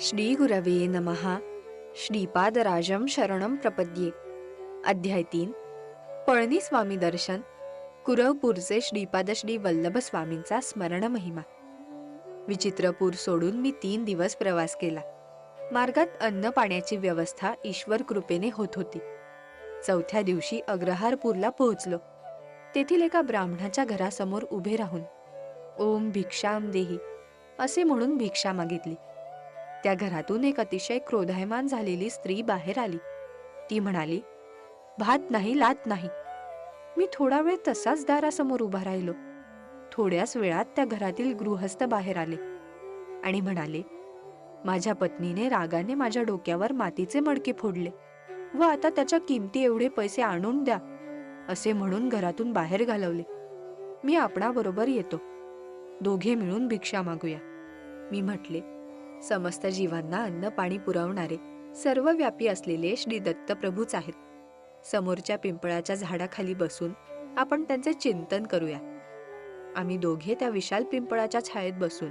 श्री गुरवे नमहा श्रीपादराजम शरणम प्रपद्ये. अध्याय तीन. पळणी स्वामी दर्शन. कुरवपूरचे श्रीपाद श्री वल्लभ स्वामींचा स्मरण महिमा. विचित्रपूर सोडून मी तीन दिवस प्रवास केला. मार्गात अन्न पाण्याची व्यवस्था ईश्वर कृपेने होत होती. चौथ्या दिवशी अग्रहारपूरला पोहोचलो. तेथील एका ब्राह्मणाच्या घरासमोर उभे राहून ओम भिक्षाम देही. असे म्हणून भिक्षा मागितली. त्या घरातून एक अतिशय क्रोधायमान झालेली स्त्री बाहेर आली. ती म्हणाली भात नाही लात नाही. मी थोडा वेळ तसाच दारासमोर उभा राहिलो. थोड्याच वेळात त्या घरातील गृहस्थ बाहेर आले आणि म्हणाले माझ्या पत्नीने रागाने माझ्या डोक्यावर मातीचे मडके फोडले व आता त्याच्या किमती एवढे पैसे आणून द्या असे म्हणून घरातून बाहेर घालवले. मी आपणाबरोबर येतो. दोघे मिळून भिक्षा मागूया. मी म्हटले समस्त जीवांना अन्न पाणी पुरवणारे सर्व व्यापी असलेले श्री दत्त प्रभूच आहेत. समोरच्या पिंपळाच्या झाडाखाली बसून आपण त्यांचे चिंतन करूया. आम्ही दोघे त्या विशाल पिंपळाच्या छायेत बसून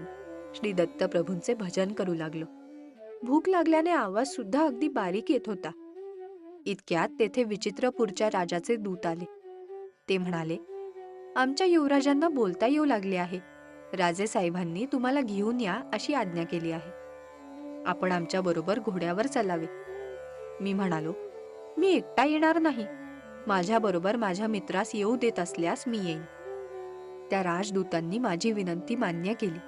श्री दत्त प्रभूंचे भजन करू लागलो. भूक लागल्याने आवाज सुद्धा अगदी बारीक येत होता. इतक्यात तेथे विचित्रपूरच्या राजाचे दूत आले. ते म्हणाले आमच्या युवराजांना बोलता येऊ लागले आहे. राजे साहेबांनी तुम्हाला घेऊन या अशी आज्ञा केली आहे. आपण आमच्या बरोबर घोड्यावर चालावे. मी म्हणालो मी एकटा येणार नाही. माझ्या बरोबर माझ्या मित्रास येऊ देत असल्यास मी येईन. त्या राजदूतांनी माझी विनंती मान्य केली.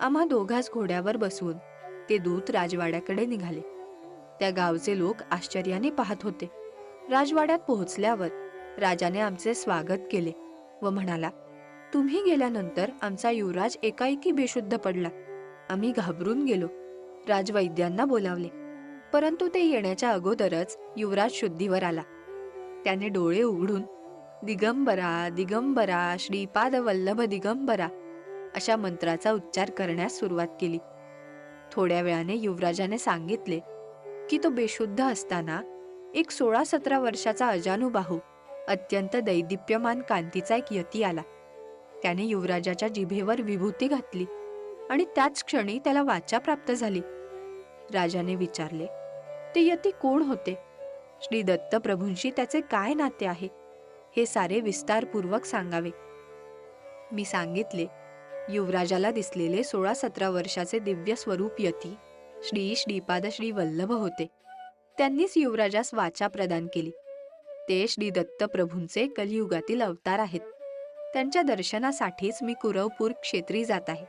आम्हा दोघाच घोड्यावर बसवून ते दूत राजवाड्याकडे निघाले. त्या गावचे लोक आश्चर्याने पाहत होते. राजवाड्यात पोहोचल्यावर राजाने आमचे स्वागत केले व म्हणाला तुम्ही गेल्यानंतर आमचा युवराज एकाएकी बेशुद्ध पडला. आम्ही घाबरून गेलो. राजवैद्यांना बोलावले. परंतु ते येण्याच्या अगोदरच युवराज शुद्धीवर आला. त्याने डोळे उघडून दिगंबरा दिगंबरा श्रीपाद वल्लभ दिगंबरा अशा मंत्राचा उच्चार करण्यास सुरुवात केली. थोड्या वेळाने युवराजाने सांगितले की तो बेशुद्ध असताना एक सोळा सतरा वर्षाचा अजानुबाहू अत्यंत दैदिप्यमान कांतीचा एक यती आला. त्याने युवराजाच्या जिभेवर विभूती घातली आणि त्याच क्षणी त्याला वाचा प्राप्त झाली. राजाने विचारले ते यती कोण होते? श्री दत्तप्रभूंशी त्याचे काय नाते आहे? हे सारे विस्तारपूर्वक सांगावे. मी सांगितले युवराजाला दिसलेले सोळा सतरा वर्षाचे दिव्य स्वरूप यती श्री श्रीपाद श्री वल्लभ होते. त्यांनीच युवराजास वाचा प्रदान केली. ते श्री दत्तप्रभूंचे कलियुगातील अवतार आहेत. त्यांच्या दर्शनासाठीच मी कुरवपूर क्षेत्री जात आहे.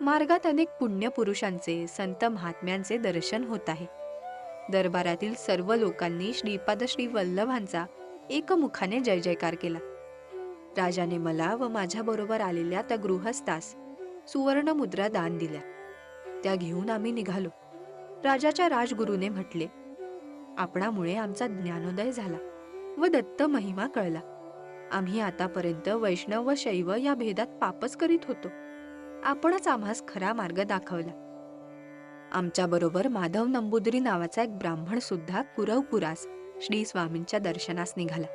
मार्गात अनेक पुण्यपुरुषांचे संत महात्म्यांचे दर्शन होत आहे. दरबारातील सर्व लोकांनी श्रीपाद श्री वल्लभांचा एकमुखाने जय जयकार केला. राजाने मला व माझ्याबरोबर आलेल्या त्या गृहस्थास सुवर्ण मुद्रा दान दिल्या. त्या घेऊन आम्ही निघालो. राजाच्या राजगुरूने म्हटले आपणामुळे आमचा ज्ञानोदय झाला व दत्त महिमा कळला. आम्ही आतापर्यंत वैष्णव व शैव या भेदात पापच करीत होतो. आपणच आम्हास खरा मार्ग दाखवला. आमच्याबरोबर माधव नंबुदरी नावाचा एक ब्राह्मण सुद्धा कुरवपुरास श्री स्वामींच्या दर्शनास निघाला.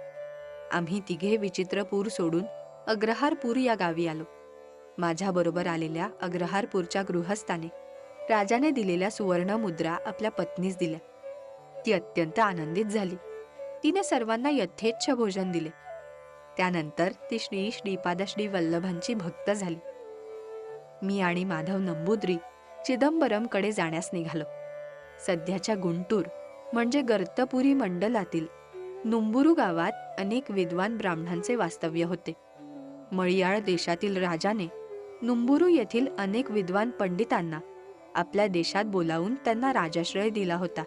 आम्ही तिघे विचित्रपूर सोडून अग्रहारपूर या गावी आलो. माझ्याबरोबर आलेल्या अग्रहारपूरच्या गृहस्थाने राजाने दिलेल्या सुवर्ण मुद्रा आपल्या पत्नीस दिल्या. ती अत्यंत आनंदित झाली. तिने सर्वांना यथेच्छ भोजन दिले. त्यानंतर ती श्री श्रीपादश्री वल्लभांची भक्त झाली. मी आणि माधव नंबुद्री चिदंबरमकडे जाण्यास निघालो. सध्याच्या गुंटूर म्हणजे गर्तपुरी मंडलातील नुंबुरू गावात अनेक विद्वान ब्राह्मणांचे वास्तव्य होते. मळियाळ देशातील राजाने नुंबुरू येथील अनेक विद्वान पंडितांना आपल्या देशात बोलावून त्यांना राजाश्रय दिला होता.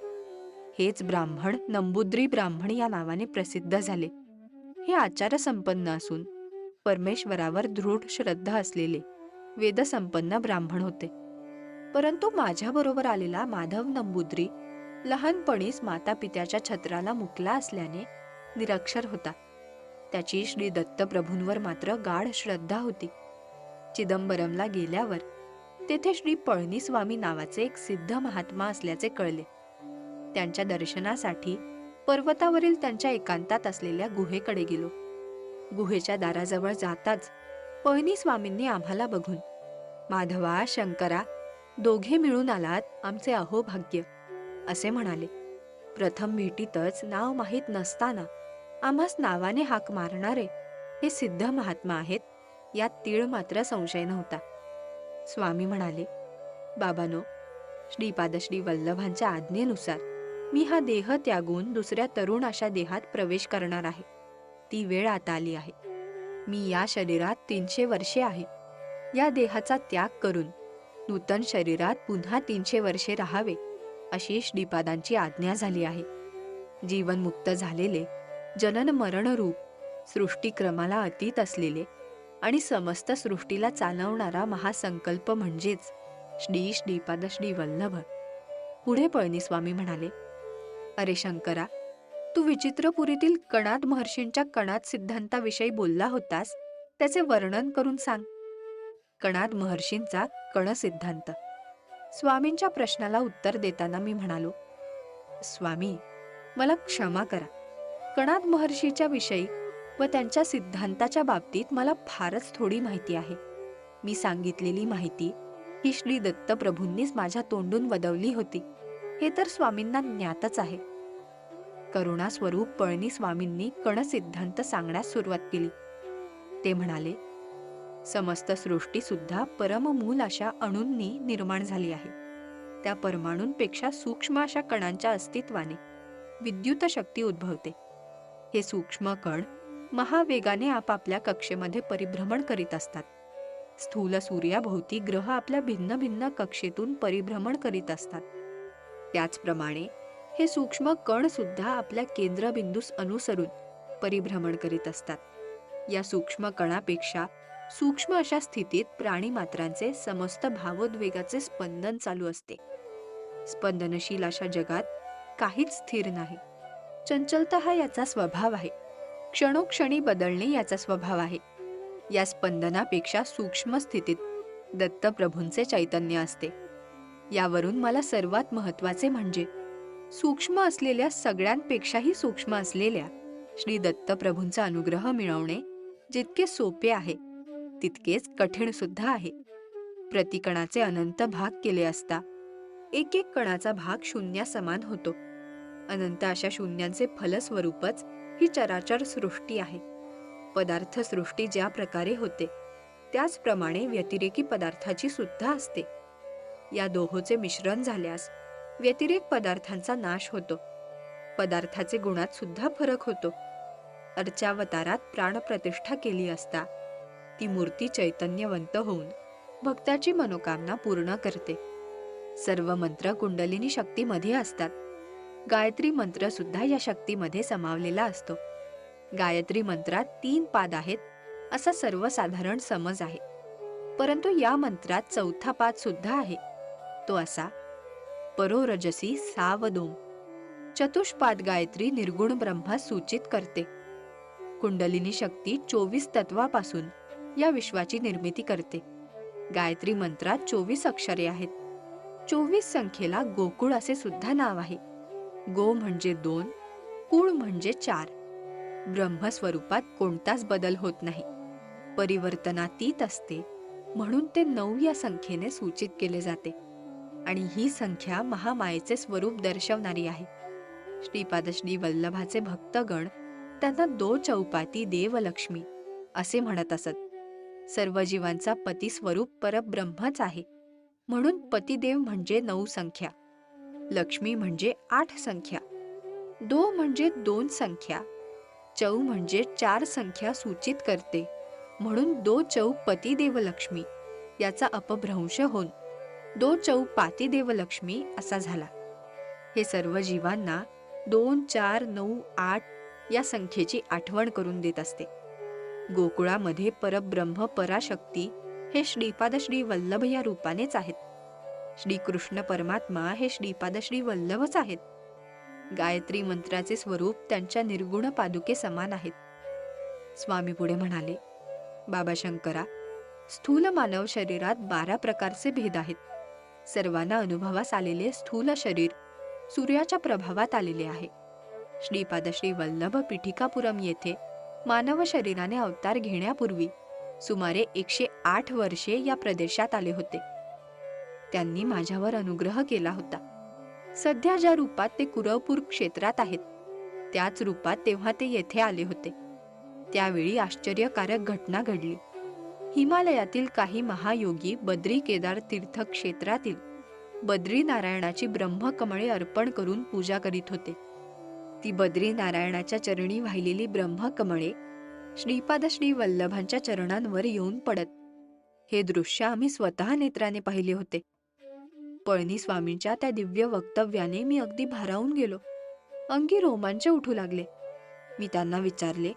हेच ब्राह्मण नंबुद्री ब्राह्मण या नावाने प्रसिद्ध झाले. हे आचारसंपन्न असून परमेश्वरावर दृढ श्रद्धा असलेले वेदसंपन्न ब्राह्मण होते. परंतु माझ्याबरोबर आलेला माधव नंबुद्री लहानपणीच माता पित्याच्या छत्राला मुकला असल्याने निरक्षर होता. त्याची श्री दत्तप्रभूंवर मात्र गाढ श्रद्धा होती. चिदंबरमला गेल्यावर तेथे श्री पळणीस्वामी नावाचे एक सिद्ध महात्मा असल्याचे कळले. त्यांच्या दर्शनासाठी पर्वतावरील त्यांच्या एकांतात असलेल्या गुहेकडे गेलो. गुहेच्या दाराजवळ जाताच पळणी स्वामींनी आम्हाला बघून माधवा शंकरा दोघे मिळून आलात आमचे अहोभाग्य असे म्हणाले. प्रथम भेटीतच नाव माहीत नसताना आम्हास नावाने हाक मारणारे हे सिद्ध महात्मा आहेत यात तीळ मात्र संशय नव्हता. स्वामी म्हणाले बाबानो श्रीपादश्री वल्लभांच्या आज्ञेनुसार मी हा देह त्यागून दुसऱ्या तरुण अशा देहात प्रवेश करणार आहे. ती वेळ आता आली आहे. मी या शरीरात तीनशे वर्षे आहे. या देहाचा त्याग करून नूतन शरीरात पुन्हा तीनशे वर्षे राहावे अशी श्रीपादांची आज्ञा झाली आहे. जीवनमुक्त झालेले जनन मरण रूप सृष्टीक्रमाला अतीत असलेले आणि समस्त सृष्टीला चालवणारा महासंकल्प म्हणजेच श्री श्रीपाद श्री वल्लभ. पुढे पळणीस्वामी म्हणाले अरे शंकरा तू विचित्रपुरीतील कणाद महर्षींच्या कणाद सिद्धांताविषयी बोलला होतास त्याचे वर्णन करून सांग. कणाद महर्षींचा कण सिद्धांत. स्वामींच्या प्रश्नाला उत्तर देताना मी म्हणालो स्वामी मला क्षमा करा. कणाद महर्षीच्या विषयी व त्यांच्या सिद्धांताच्या बाबतीत मला फारच थोडी माहिती आहे. मी सांगितलेली माहिती ही श्री दत्तप्रभूंनीच माझ्या तोंडून वदवली होती. हे तर स्वामींना ज्ञातच आहे. करुणा स्वरूप पळणी स्वामींनी कण सिद्धांत सांगण्यास सुरुवात केली. ते म्हणाले समस्त सृष्टी सुद्धा परममूल अशा अणूंनी निर्माण झाली आहे. त्या परमाणूंपेक्षा सूक्ष्म अशा कणांच्या अस्तित्वाने विद्युत शक्ती उद्भवते. हे सूक्ष्म कण महावेगाने आपापल्या कक्षेमध्ये परिभ्रमण करीत असतात. स्थूल सूर्याभोवती ग्रह आपल्या भिन्न भिन्न कक्षेतून परिभ्रमण करीत असतात. त्याचप्रमाणे हे सूक्ष्म कणसुद्धा आपल्या केंद्रबिंदूस अनुसरून परिभ्रमण करीत असतात. या सूक्ष्म कणापेक्षा सूक्ष्म अशा स्थितीत प्राणीमात्रांचे समस्त भावोद्वेगाचे स्पंदन चालू असते. स्पंदनशील अशा जगात काहीच स्थिर नाही. चंचलता हा याचा स्वभाव आहे. क्षणोक्षणी बदलणे याचा स्वभाव आहे. या स्पंदनापेक्षा सूक्ष्म स्थितीत दत्तप्रभूंचे चैतन्य असते. यावरून मला सर्वात महत्त्वाचे म्हणजे सूक्ष्म असलेल्या सगळ्यांपेक्षाही सूक्ष्म असलेल्या श्री दत्तप्रभूंचा अनुग्रह मिळवणे जितके सोपे आहे तितकेच कठीण सुद्धा आहे. प्रतिकणाचे अनंत भाग केले असता एक एक कणाचा भाग शून्या समान होतो. अनंत अशा शून्यांचे फलस्वरूपच ही चराचर सृष्टी आहे. पदार्थ सृष्टी ज्या प्रकारे होते त्याचप्रमाणे व्यतिरेकी पदार्थाची सुद्धा असते. या दोहोचे मिश्रण झाल्यास व्यतिरेक पदार्थांचा नाश होतो. पदार्थाचे गुणात सुद्धा फरक होतो. अर्चावतारात प्राणप्रतिष्ठा केली असता ती मूर्ती चैतन्यवंत होऊन भक्ताची मनोकामना पूर्ण करते. सर्व मंत्र कुंडलिनी शक्तीमध्ये असतात. गायत्री मंत्र सुद्धा या शक्तीमध्ये समावलेला असतो. गायत्री मंत्रात तीन पाद आहेत असा सर्वसाधारण समज आहे. परंतु या मंत्रात चौथा पाद सुद्धा आहे. तो असा परोरजसी सावदोम चतुष्पाद गायत्री निर्गुण ब्रह्मा सूचित करते. कुंडलिनी शक्ती चोवीस तत्वापासून या विश्वाची निर्मिती करते. गायत्री मंत्रात चोवीस अक्षरे आहेत. चोवीस संख्येला गोकुळ असे सुद्धा नाव आहे. गो म्हणजे दोन कुळ म्हणजे चार. ब्रह्मस्वरूपात कोणताच बदल होत नाही. परिवर्तनातीत असते म्हणून ते नऊ या संख्येने सूचित केले जाते. आणि ही संख्या महामायेचे स्वरूप दर्शवणारी आहे. श्रीपाद श्री वल्लभाचे भक्तगण त्यांना दो चौपाती देवलक्ष्मी असे म्हणत असत. सर्व जीवांचा पती स्वरूप परब्रह्मच आहे. म्हणून पतिदेव म्हणजे नऊ संख्या लक्ष्मी म्हणजे आठ संख्या दो म्हणजे दोन संख्या चौ म्हणजे चार संख्या सूचित करते. म्हणून दो चौ पतिदेव लक्ष्मी याचा अपभ्रंश होऊन दो चौ पातिदेव लक्ष्मी असा झाला. हे सर्व जीवांना दोन चार नऊ आठ या संख्येची आठवण करून देत असते. गोकुळामध्ये परब्रह्म पराशक्ती हे श्रीपाद श्री वल्लभ या रूपानेच आहेत. श्रीकृष्ण परमात्मा हे श्रीपाद श्री वल्लभच आहेत. गायत्री मंत्राचे स्वरूप त्यांच्या निर्गुण पादुके समान आहेत. स्वामी पुढे म्हणाले बाबा शंकरा स्थूल मानव शरीरात बारा प्रकारचे भेद आहेत. सर्वांना अनुभवास आलेले स्थूल शरीर सूर्याच्या प्रभावात आलेले आहे. श्रीपाद श्री वल्लभ पिठिकापुरम येथे मानव शरीराने अवतार घेण्यापूर्वी सुमारे एकशे आठ वर्षे या प्रदेशात आले होते. त्यांनी माझ्यावर अनुग्रह केला होता. सध्या ज्या रूपात ते कुरवपूर क्षेत्रात आहेत त्याच रूपात तेव्हा ते येथे आले होते. त्यावेळी आश्चर्यकारक घटना घडली. हिमालयातील काही महायोगी बद्री केदार तीर्थक्षेत्रातील बद्री नारायणाची ब्रह्मकमळे अर्पण करून पूजा करीत होते. ती बद्री नारायणाच्या चरणी वाहिलेली ब्रह्मकमळे श्रीपाद श्री वल्लभांच्या चरणांवर येऊन पडत. हे दृश्य आम्ही स्वतः नेत्राने पाहिले होते. पळणी स्वामींच्या त्या दिव्य वक्तव्याने मी अगदी भारावून गेलो. अंगी रोमांच उठू लागले. मी त्यांना विचारले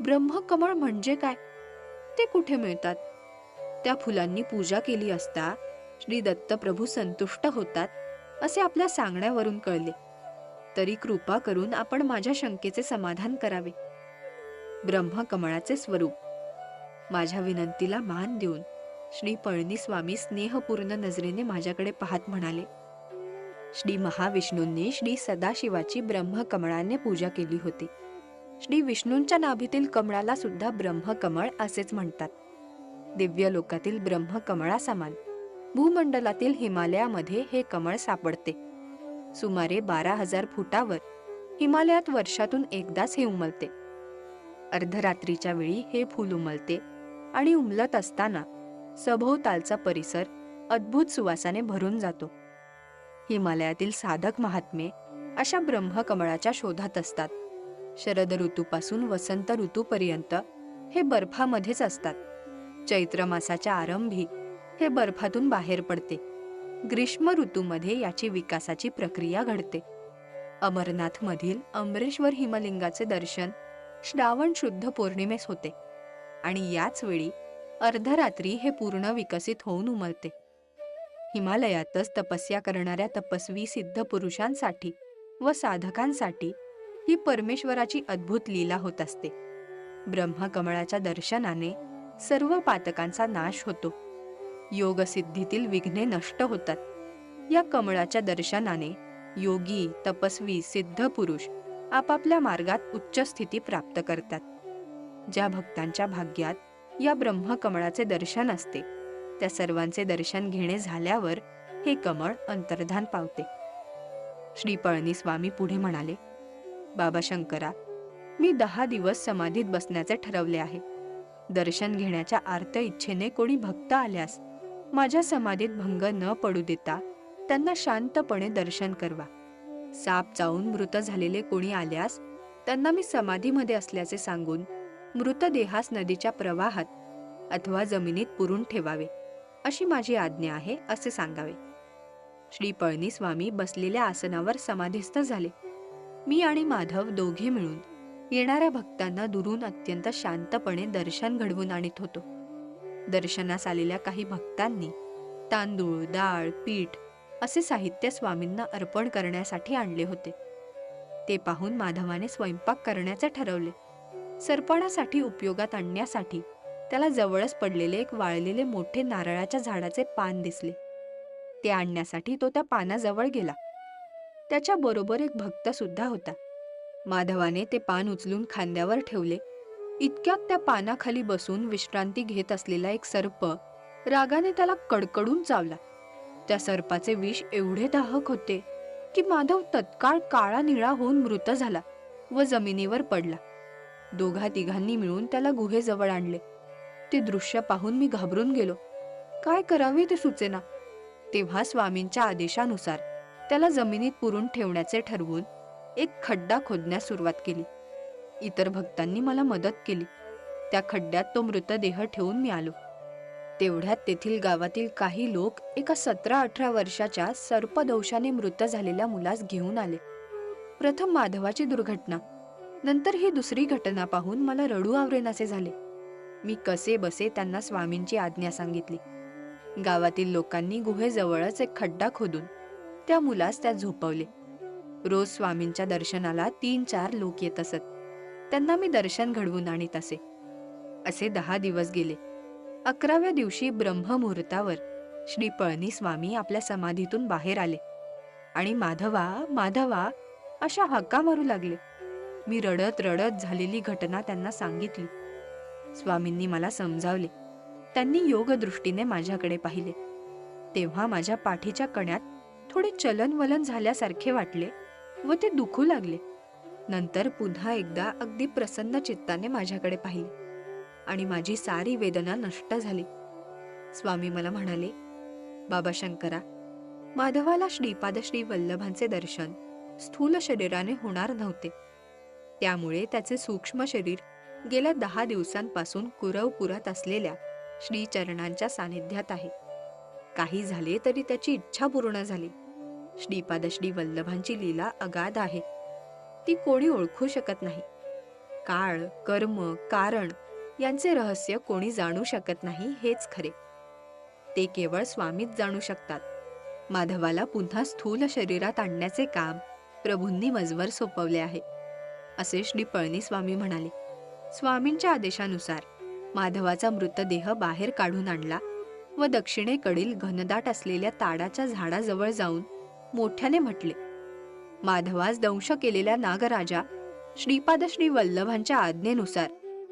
ब्रह्मकमळ म्हणजे काय? ते कुठे मिळतात? त्या फुलांनी पूजा केली असता श्री दत्तप्रभू संतुष्ट होतात असे आपल्या सांगण्यावरून कळले. तरी कृपा करून आपण माझ्या शंकेचे समाधान करावे. ब्रह्मकमळाचे स्वरूप. माझ्या विनंतीला मान देऊन श्री पळणीस्वामी स्नेहपूर्ण नजरेने माझ्याकडे पाहत म्हणाले श्री महाविष्णूंनी श्री सदाशिवाची ब्रह्मकमळाने पूजा केली होती. श्री विष्णूंच्या नाभीतील कमळाला सुद्धा ब्रह्मकमळ असेच म्हणतात. दिव्य लोकातील ब्रह्मकमळा समान. भूमंडलातील हिमालयामध्ये हे कमळ सापडते. सुमारे बारा हजार फुटावर हिमालयात वर्षातून एकदाच हे उमलते. अर्धरात्रीच्या वेळी हे फूल उमलते आणि उमलत असताना सभोवतालचा परिसर अद्भुत सुवासाने भरून जातो. हिमालयातील साधक महात्मे अशा ब्रह्मकमळाच्या शोधात असतात. शरद ऋतूपासून वसंत ऋतूपर्यंत हे बर्फामध्येच असतात. चैत्र मासाच्या आरंभी हे बर्फातून बाहेर पडते. ग्रीष्म ऋतूमध्ये याची विकासाची प्रक्रिया घडते. अमरनाथमधील अमरेश्वर हिमलिंगाचे दर्शन श्रावण शुद्ध पौर्णिमेस होते आणि याच वेळी अर्धरात्री हे पूर्ण विकसित होऊन उमलते. हिमालयातच तपस्या करणाऱ्या तपस्वी सिद्ध पुरुषांसाठी व साधकांसाठी ही परमेश्वराची अद्भुत लीला होत असते. ब्रह्मकमळाच्या दर्शनाने सर्व पातकांचा नाश होतो. योगसिद्धीतील विघ्ने नष्ट होतात. या कमळाच्या दर्शनाने योगी तपस्वी सिद्ध पुरुष आपापल्या मार्गात उच्च स्थिती प्राप्त करतात. ज्या भक्तांच्या भाग्यात या ब्रह्मकमळाचे दर्शन असते त्या सर्वांचे दर्शन घेणे झाल्यावर हे कमळ अंतर्धान पावते. श्री पळणी स्वामी पुढे म्हणाले बाबा शंकरा मी दहा दिवस समाधीत बसण्याचे ठरवले आहे. दर्शन घेण्याच्या आर्त इच्छेने कोणी भक्त आल्यास माझ्या समाधीत भंग न पडू देता त्यांना शांतपणे दर्शन करवा. साप चावून मृत झालेले कोणी आल्यास त्यांना मी समाधीमध्ये असल्याचे सांगून मृतदेहास नदीच्या प्रवाहात अथवा जमिनीत पुरून ठेवावे अशी माझी आज्ञा आहे असे सांगावे. श्री पळणी स्वामी बसलेल्या आसनावर समाधीस्थ झाले. मी आणि माधव दोघे मिळून येणाऱ्या भक्तांना दुरून अत्यंत शांतपणे दर्शन घडवून आणीत होतो. दर्शनास आलेल्या काही भक्तांनी तांदूळ डाळ पीठ असे साहित्य स्वामींना अर्पण करण्यासाठी आणले होते. ते पाहून माधवाने स्वयंपाक करण्याचे ठरवले. सरपणासाठी उपयोगात आणण्यासाठी त्याला जवळच पडलेले एक वाळलेले मोठे नारळाच्या झाडाचे पान दिसले. ते आणण्यासाठी तो त्या पानाजवळ गेला. त्याच्याबरोबर एक भक्त सुद्धा होता. माधवाने ते पान उचलून खांद्यावर ठेवले. इतक्यात त्या पानाखाली बसून विश्रांती घेत असलेला एक सर्प रागाने त्याला कडकडून चावला. त्या सर्पाचे विष एवढे दाहक होते की माधव तत्काळ काळा निळा होऊन मृत झाला व जमिनीवर पडला. दोघा तिघांनी मिळून त्याला गुहेजवळ आणले. ते दृश्य पाहून मी घाबरून गेलो. काय करावे ते सुचेना तेव्हा स्वामींच्या आदेशानुसार त्याला जमिनीत पुरून ठेवण्याचे ठरवून एक खड्डा खोदण्यास सुरुवात केली. इतर भक्तांनी मला मदत केली. त्या खड्ड्यात तो मृतदेह ठेवून मी आलो. तेवढ्यात तेथील गावातील काही लोक एका सतरा अठरा वर्षाच्या सर्पदंशाने मृत झालेल्या मुलास घेऊन आले. प्रथम माधवाची दुर्घटना. नंतर ही दुसरी घटना पाहून मला रडू आवरेनासे झाले. मी कसे बसे त्यांना स्वामींची आज्ञा सांगितली. गावातील लोकांनी गुहेजवळच एक खड्डा खोदून त्या मुलास त्यात झोपवले. रोज स्वामींच्या दर्शनाला तीन चार लोक येत असत. त्यांना मी दर्शन घडवून आणीत असे. असे दहा दिवस गेले. अकराव्या दिवशी ब्रह्ममुहूर्तावर श्री पळणी स्वामी आपल्या समाधीतून बाहेर आले. आणि माधवा माधवा अशा हक्का मारू लागले. मी रडत रडत झालेली घटना त्यांना सांगितली. स्वामींनी मला समजावले. त्यांनी योगदृष्टीने माझ्याकडे पाहिले. तेव्हा माझ्या पाठीच्या कण्यात थोडे चलनवलन झाल्यासारखे वाटले व ते दुखू लागले. नंतर पुन्हा एकदा अगदी प्रसन्न चित्ताने माझ्याकडे पाहिले आणि माझी सारी वेदना नष्ट झाली. स्वामी मला म्हणाले बाबा शंकरा माधवाला श्रीपाद श्री वल्लभांचे दर्शन स्थूल शरीराने होणार नव्हते. त्यामुळे त्याचे सूक्ष्म शरीर गेल्या दहा दिवसांपासून कुरवपुरात असलेल्या श्रीचरणांच्या सानिध्यात आहे. काही झाले तरी त्याची इच्छा पूर्ण झाली. श्रीपाद श्री वल्लभांची लीला अगाध आहे. ती कोणी ओळखू शकत नाही. काळ कर्म कारण यांचे रहस्य कोणी जाणू शकत नाही हेच खरे. ते केवळ स्वामीच जाणू शकतात. माधवाला पुन्हा स्थूल शरीरात आणण्याचे काम प्रभूंनी मजवर सोपवले आहे असे श्री पळणीस्वामी म्हणाले. स्वामींच्या आदेशानुसार माधवाचा मृतदेह बाहेर काढून आणला व दक्षिणेकडील घनदाट असलेल्या ताडाच्या झाडाजवळ जाऊन मोठ्याने म्हटले. माधवास दंश केलेल्या नागराजा श्रीपाद श्री वल्लभांच्या आज्ञेनुसार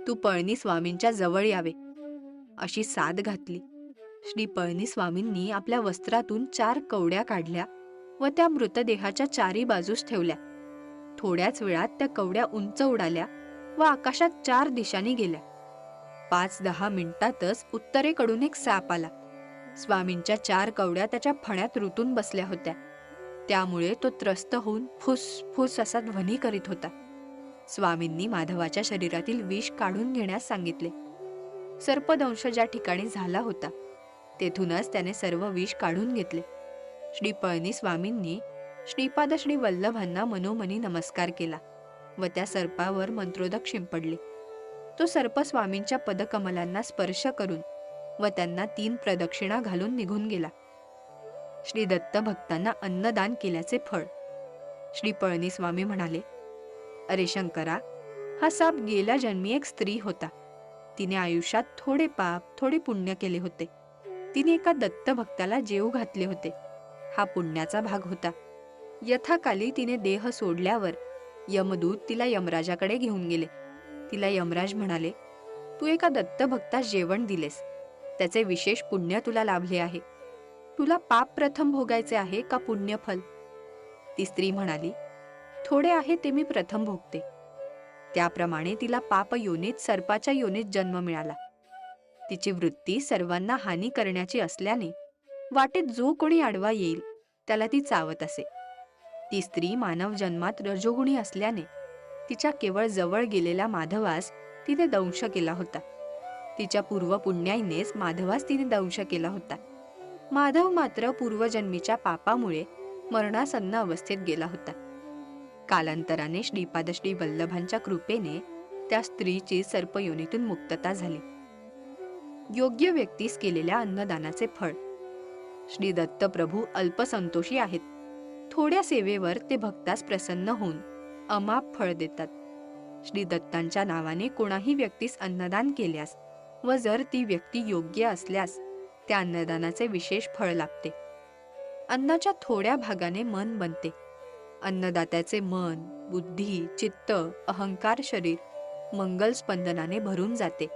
तू पळणी स्वामींच्या जवळ यावे अशी साद घातली. श्री पळणी स्वामींनी आपल्या वस्त्रातून चार कवड्या काढल्या व त्या मृतदेहाच्या चारी बाजूस ठेवल्या. थोड्याच वेळात त्या कवड्या उंच उडाल्या व आकाशात चार दिशांनी गेल्या. पाच दहा मिनिटातच उत्तरेकडून एक साप आला. स्वामींच्या चार कवड्या त्याच्या फण्यात रुतून बसल्या होत्या. त्यामुळे तो त्रस्त होऊन फुस फुस असा ध्वनी करीत होता. स्वामींनी माधवाच्या शरीरातील विष काढून घेण्यास सांगितले. सर्पदंश ज्या ठिकाणी झाला होता तेथूनच त्याने सर्व विष काढून घेतले. श्री पळणी स्वामींनी श्रीपाद श्री वल्लभांना मनोमनी नमस्कार केला व त्या सर्पावर मंत्रोदक शिंपडले. तो सर्प स्वामींच्या पदकमलांना स्पर्श करून व त्यांना तीन प्रदक्षिणा घालून निघून गेला. श्री दत्त भक्तांना अन्नदान केल्याचे फळ. श्री पळणी स्वामी म्हणाले अरे शंकरा हा साप गेल्या जन्मी एक स्त्री होता. तिने आयुष्यात थोडे पाप थोडे पुण्य केले होते. तिने एका दत्त भक्ताला जेव घातले होते. हा पुण्याचा भाग होता. यथाकाली तिने देह सोडल्यावर यमदूत तिला यमराजाकडे घेऊन गेले. तिला यमराज म्हणाले तू एका दत्त भक्तास जेवण दिलेस. त्याचे विशेष पुण्य तुला लाभले आहे. तुला पाप प्रथम भोगायचे आहे का पुण्यफल? ती स्त्री म्हणाली थोडे आहे ते मी प्रथम भोगते. त्याप्रमाणे तिला पाप योनीत सर्पाच्या योनीत जन्म मिळाला. तिची वृत्ती सर्वांना हानी करण्याची असल्याने वाटेत जो कोणी आडवा येईल त्याला ती चावत असे. ती स्त्री मानव जन्मात रजोगुणी असल्याने तिच्या केवळ जवळ गेलेल्या माधवास तिने दंश केला होता. तिच्या पूर्व पुण्याईनेच माधवास तिने दंश केला होता. माधव मात्र पूर्वजन्मीच्या पापामुळे मरणासन्न अवस्थेत गेला होता. कालांतराने श्रीपादश्री वल्लभांच्या कृपेने त्या स्त्रीची सर्पयोनीतून मुक्तता झाली. योग्य व्यक्तीस केलेल्या अन्नदानाचे फळ. श्री दत्त प्रभू अल्पसंतोषी आहेत. थोड्या सेवेवर ते भक्तास प्रसन्न होऊन अमाप फळ देतात. श्री दत्तांच्या नावाने कोणाही व्यक्तीस अन्नदान केल्यास व जर ती व्यक्ती योग्य असल्यास त्या अन्नदानाचे विशेष फळ लाभते. अन्नाच्या थोड्या भागाने मन बनते. अन्नदात्याचे मन बुद्धी चित्त अहंकार शरीर मंगल स्पंदनाने भरून जाते.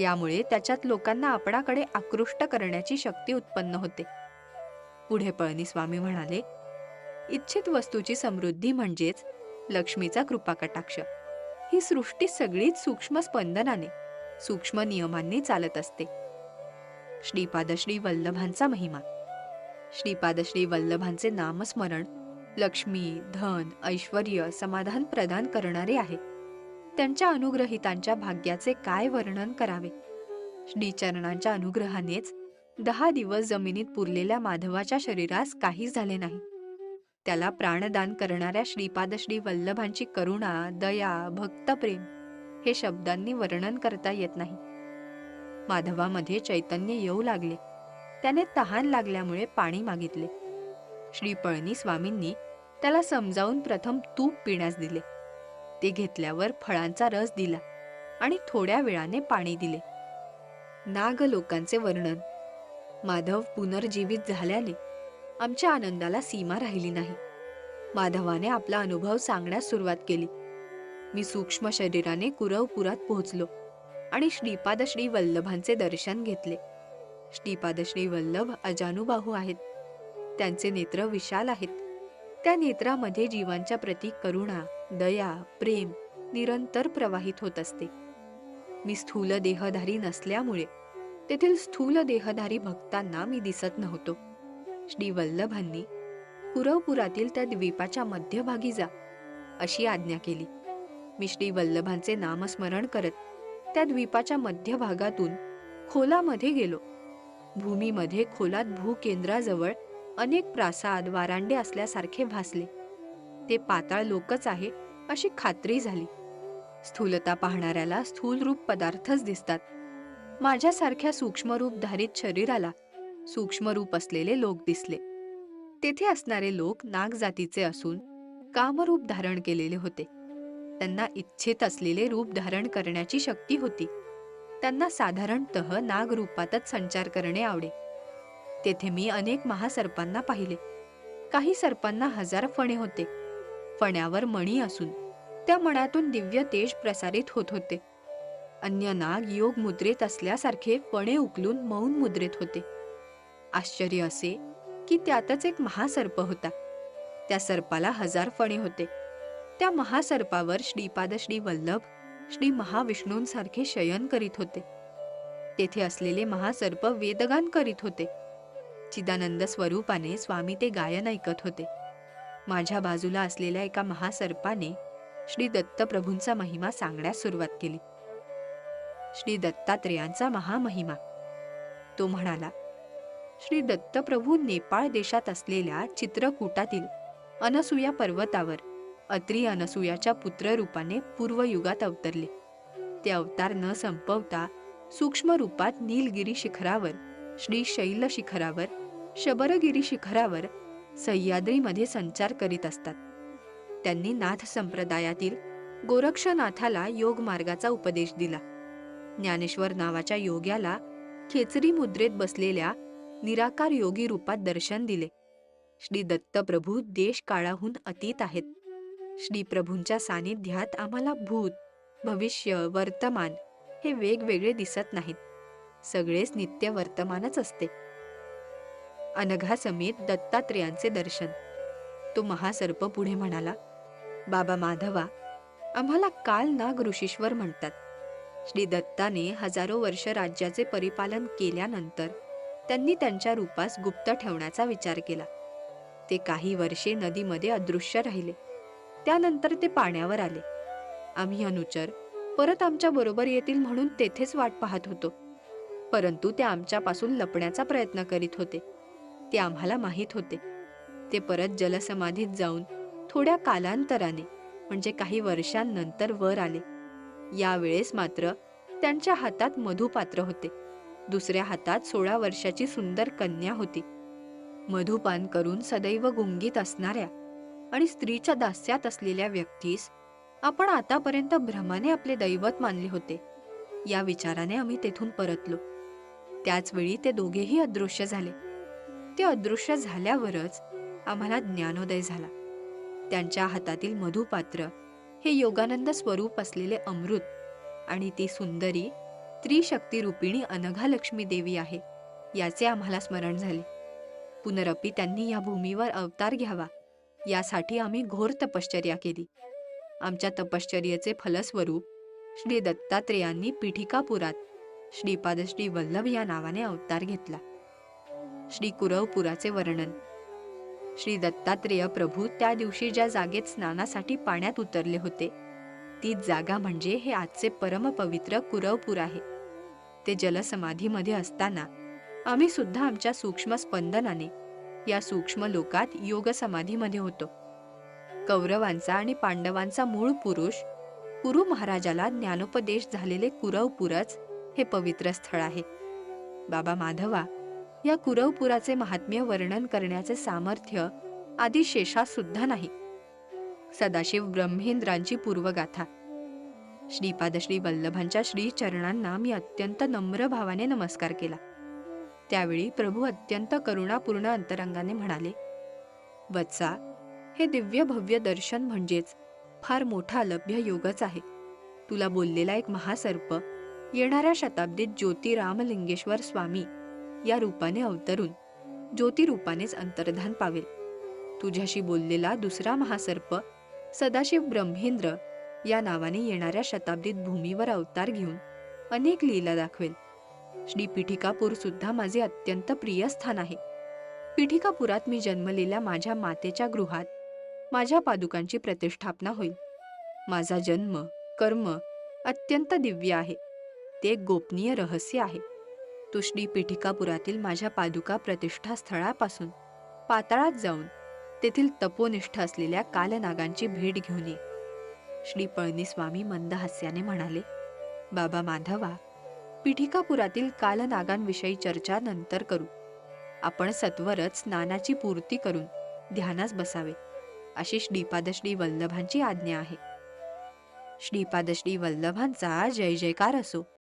यामुळे त्याच्यात लोकांना आपणाकडे आकृष्ट करण्याची शक्ती उत्पन्न होते. पुढे पळणी स्वामी म्हणाले इच्छित वस्तूची समृद्धी म्हणजेच लक्ष्मीचा कृपाकटाक्ष. ही सृष्टी सगळीच सूक्ष्म स्पंदनाने सूक्ष्म नियमांनी चालत असते. श्रीपाद श्री वल्लभांचा महिमा. श्रीपाद श्री वल्लभांचे नामस्मरण लक्ष्मी धन ऐश्वर समाधान प्रदान करणारे आहे. त्यांच्या अनुग्रहितांच्या भाग्याचे काय वर्णन करावे? श्रीचरणांच्या अनुग्रहानेच दहा दिवस जमिनीत पुरलेल्या माधवाच्या शरीरास काही झाले नाही. त्याला प्राणदान करणाऱ्या श्रीपाद श्री वल्लभांची करुणा दया भक्तप्रेम हे शब्दांनी वर्णन करता येत नाही. माधवामध्ये चैतन्य येऊ लागले. त्याने तहान लागल्यामुळे पाणी मागितले. श्री पळणी स्वामींनी त्याला समजावून प्रथम तूप पिण्यास दिले. ते घेतल्यावर फळांचा रस दिला आणि थोड्या वेळाने पाणी दिले. नाग लोकांचे वर्णन. माधव पुनर्जीवित झाल्याने आमच्या आनंदाला सीमा राहिली नाही. माधवाने आपला अनुभव सांगण्यास सुरुवात केली. मी सूक्ष्म शरीराने कुरवपुरात पोहोचलो. आणि श्रीपाद श्री वल्लभांचे दर्शन घेतले. श्रीपादश्री वल्लभ अजानुबाहू आहेत. त्यांचे नेत्र विशाल आहेत. त्या नेत्रामध्ये जीवांच्या प्रती करुणा दया प्रेम निरंतर प्रवाहित होत असते. मी स्थूल देहधारी नसल्यामुळे तेथील स्थूल देहधारी भक्तांना मी दिसत नव्हतो. श्री वल्लभांनी पुरवपुरातील त्या द्वीपाच्या मध्यभागी जा अशी आज्ञा केली. मी श्री वल्लभांचे नामस्मरण करत त्या द्वीपाच्या मध्यभागातून खोलामध्ये गेलो. भूमीमध्ये खोलात भूकेंद्राजवळ अनेक प्रासाद वारांडे असल्यासारखे भासले. ते पाताळ लोकच आहे अशी खात्री झाली. स्थूलता पाहणाऱ्याला स्थूल रूप पदार्थच दिसतात. माझ्यासारख्या सूक्ष्मरूपधारित शरीराला सूक्ष्मरूप असलेले लोक दिसले. तेथे असणारे लोक नागजातीचे असून कामरूप धारण केलेले होते. त्यांना इच्छित असलेले रूप धारण करण्याची शक्ती होती. त्यांना साधारणतः नाग रूपातच संचार करणे आवडे. तेथे मी अनेक महासर्पांना पाहिले. काही सर्पांना हजार फणे होते. फण्यावर मणी असून त्या मणातून दिव्य तेज प्रसारित होत होते. अन्य नाग योग मुद्रेत असल्यासारखे फणे उकलून मौन मुद्रेत होते. आश्चर्य असे की त्यातच एक महासर्प होता. त्या सर्पाला हजार फणे होते. त्या महासर्पावर श्रीपाद श्री वल्लभ श्री महाविष्णूंसारखे शयन करीत होते. तेथे असलेले महासर्प वेदगान करीत होते. चिदानंद स्वरूपाने स्वामी ते गायन ऐकत होते. माझ्या बाजूला असलेल्या एका महासर्पाने श्री दत्तप्रभूंचा महिमा सांगण्यास सुरुवात केली. श्री दत्तात्रेयांचा महामहिमा. तो म्हणाला श्री दत्तप्रभू नेपाळ देशात असलेल्या चित्रकूटातील अनसुया पर्वतावर अत्री अनसूयाच्या पुत्ररूपाने पूर्वयुगात अवतरले. ते अवतार न संपवता सूक्ष्म रूपात नीलगिरी शिखरावर श्री शैल शिखरावर शबरगिरी शिखरावर सह्याद्रीमध्ये संचार करीत असतात. त्यांनी नाथ संप्रदायातील गोरक्षनाथाला योग मार्गाचा उपदेश दिला. ज्ञानेश्वर नावाच्या योग्याला खेचरी मुद्रेत बसलेल्या निराकार योगी रूपात दर्शन दिले. श्री दत्तप्रभू देश काळाहून अतीत आहेत. श्रीप्रभूंच्या सानिध्यात आम्हाला भूत भविष्य वर्तमान हे वेगवेगळे दिसत नाहीत. सगळेच नित्य वर्तमानच असते. अनघासमेत दत्तात्रेयांचे दर्शन. तो महासर्प पुढे म्हणाला बाबा माधवा आम्हाला काल नाग ऋषीश्वर म्हणतात. श्री दत्ताने हजारो वर्ष राज्याचे परिपालन केल्यानंतर त्यांनी त्यांच्या रूपास गुप्त ठेवण्याचा विचार केला. ते काही वर्षे नदीमध्ये अदृश्य राहिले. त्यानंतर ते पाण्यावर आले. आम्ही अनुचर परत आमच्या बरोबर येतील म्हणून तेथेच वाट पाहत होतो. परंतु ते आमच्यापासून लपण्याचा प्रयत्न करीत होते. ते आम्हाला माहीत होते. ते परत जलसमाधीत जाऊन थोड्या कालांतराने म्हणजे काही वर्षांनंतर वर आले. यावेळेस मात्र त्यांच्या हातात मधुपात्र होते. दुसऱ्या हातात सोळा वर्षाची सुंदर कन्या होती. मधुपान करून सदैव गुंगीत असणाऱ्या आणि स्त्रीच्या दास्यात असलेल्या व्यक्तीस आपण आतापर्यंत भ्रमाने आपले दैवत मानले होते. या विचाराने आम्ही तेथून परतलो. त्याच वेळी ते दोघेही अदृश्य झाले. ते अदृश्य झाल्यावरच आम्हाला ज्ञानोदय झाला. त्यांच्या हातातील मधुपात्र हे योगानंद स्वरूप असलेले अमृत आणि ती सुंदरी त्रिशक्ती रूपिणी अनघालक्ष्मी देवी आहे याचे आम्हाला स्मरण झाले. पुनरपी त्यांनी या भूमीवर अवतार घ्यावा. यासाठी आम्ही घोर तपश्चर्या केली. आमच्या तपश्चर्येचे फलस्वरूप श्री दत्तात्रेयांनी पीठिकापुरात श्रीपाद श्री वल्लभ या नावाने अवतार घेतला. श्री कुरवपुराचे वर्णन. श्री दत्तात्रेय प्रभू त्या दिवशी ज्या जागेत स्नानासाठी पाण्यात उतरले होते तीच जागा म्हणजे हे आजचे परमपवित्र कुरवपूर आहे. ते जलसमाधीमध्ये असताना आम्ही सुद्धा आमच्या सूक्ष्म स्पंदनाने या सूक्ष्म लोकात योग समाधीमध्ये होतो. कौरवांचा आणि पांडवांचा मूळ पुरुष कुरु महाराजाला ज्ञानोपदेश झालेले कुरवपुरच हे पवित्र स्थळ आहे. बाबा माधवा या कुरवपुराचे महात्म्य वर्णन करण्याचे सामर्थ्य आदी शेषात सुद्धा नाही. सदाशिव ब्रह्मेंद्रांची पूर्वगाथा. श्रीपाद श्री वल्लभांच्या श्रीचरणांना मी अत्यंत नम्र भावाने नमस्कार केला. त्यावेळी प्रभू अत्यंत करुणापूर्ण अंतरंगाने म्हणाले वत्सा हे दिव्य भव्य दर्शन म्हणजेच फार मोठा अलभ्य योगच आहे. तुला बोललेला एक महासर्प येणाऱ्या शताब्दीत ज्योती रामलिंगेश्वर स्वामी या रूपाने अवतरून ज्योती रूपानेच अंतर्धान पावेल. तुझ्याशी बोललेला दुसरा महासर्प सदाशिव ब्रह्मेंद्र या नावाने येणाऱ्या शताब्दीत भूमीवर अवतार घेऊन अनेक लीला दाखवेल. श्री पिठिकापूर सुद्धा माझे अत्यंत प्रिय स्थान आहे. पिठिकापुरात मी जन्मलेल्या माझ्या मातेच्या गृहात माझ्या पादुकांची प्रतिष्ठापना होईल. माझा जन्म कर्म अत्यंत दिव्य आहे. ते एक गोपनीय रहस्य आहे. तू श्री पिठिकापुरातील माझ्या पादुका प्रतिष्ठा स्थळापासून पाताळात जाऊन तेथील तपोनिष्ठ असलेल्या कालनागांची भेट घेऊन ये. श्री पळणीस्वामी मंद हास्याने म्हणाले बाबा माधवा पिठिकापुरातील कालनागांविषयी चर्चा नंतर करू. आपण सत्वरच स्नानाची पूर्ती करून ध्यानास बसावे अशी श्रीपादश्री वल्लभांची आज्ञा आहे. श्रीपादश्री वल्लभांचा जय जयकार असो.